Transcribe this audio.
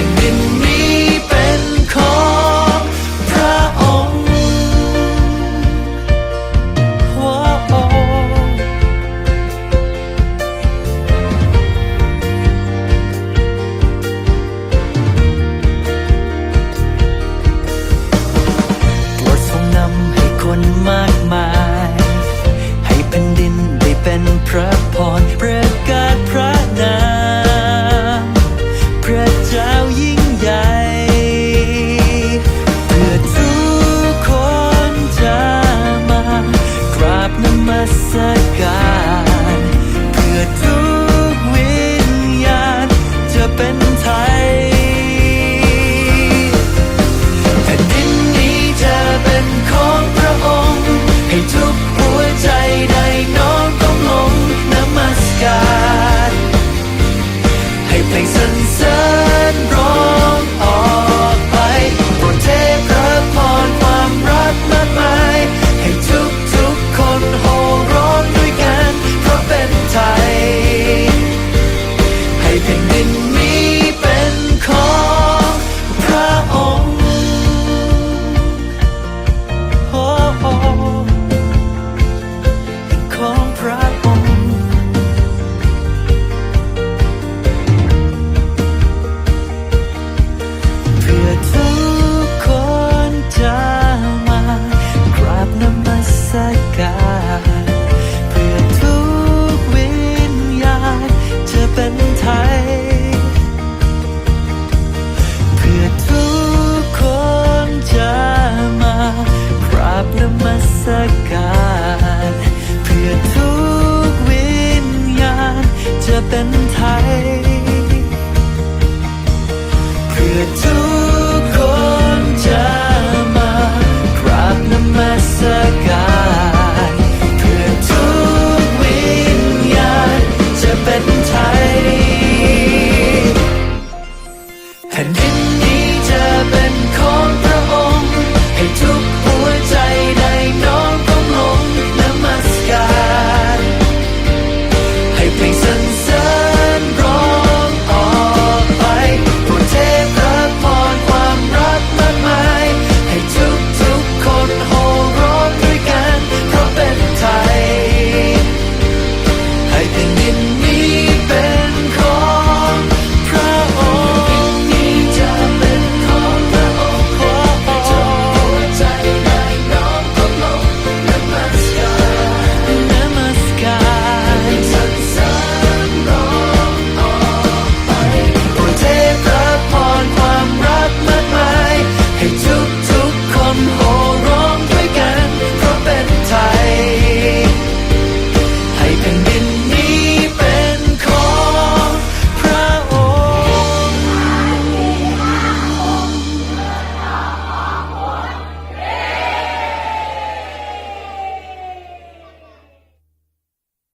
ผ่นดินนี้เป็นของพระองค์โปรดทรงนำให้คนมากมาย ให้แผ่นดินได้เป็นพระพรประกาศพระ will